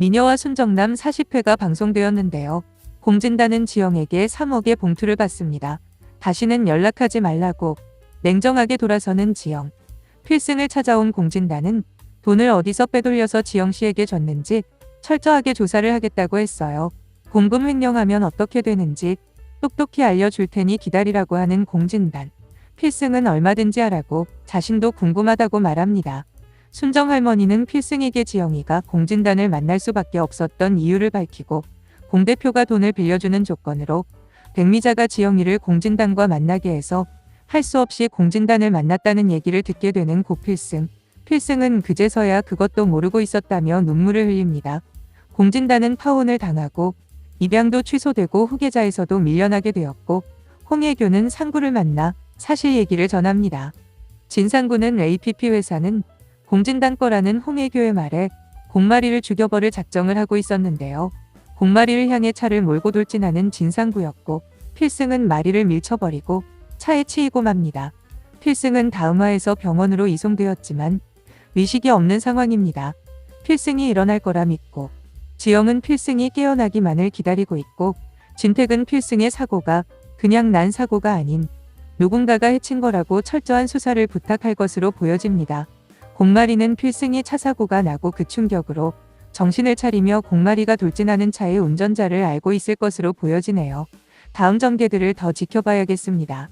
미녀와 순정남 40회가 방송되었는데요. 공진단은 지영에게 3억의 봉투를 받습니다. 다시는 연락하지 말라고 냉정하게 돌아서는 지영. 필승을 찾아온 공진단은 돈을 어디서 빼돌려서 지영 씨에게 줬는지 철저하게 조사를 하겠다고 했어요. 공금 횡령하면 어떻게 되는지 똑똑히 알려줄 테니 기다리라고 하는 공진단. 필승은 얼마든지 하라고 자신도 궁금하다고 말합니다. 순정 할머니는 필승에게 지영이가 공진단을 만날 수밖에 없었던 이유를 밝히고 공 대표가 돈을 빌려주는 조건으로 백미자가 지영이를 공진단과 만나게 해서 할 수 없이 공진단을 만났다는 얘기를 듣게 되는 고필승. 필승은 그제서야 그것도 모르고 있었다며 눈물을 흘립니다. 공진단은 파혼을 당하고 입양도 취소되고 후계자에서도 밀려나게 되었고 홍혜교는 상구를 만나 사실 얘기를 전합니다. 진상구는 APP 회사는 공진단 거라는 홍혜교의 말에 공마리를 죽여버릴 작정을 하고 있었는데요. 공마리를 향해 차를 몰고 돌진하는 진상구였고 필승은 마리를 밀쳐버리고 차에 치이고 맙니다. 필승은 다음화에서 병원으로 이송되었지만 의식이 없는 상황입니다. 필승이 일어날 거라 믿고 지영은 필승이 깨어나기만을 기다리고 있고 진택은 필승의 사고가 그냥 난 사고가 아닌 누군가가 해친 거라고 철저한 수사를 부탁할 것으로 보여집니다. 공마리는 필승이 차 사고가 나고 그 충격으로 정신을 차리며 공마리가 돌진하는 차의 운전자를 알고 있을 것으로 보여지네요. 다음 전개들을 더 지켜봐야겠습니다.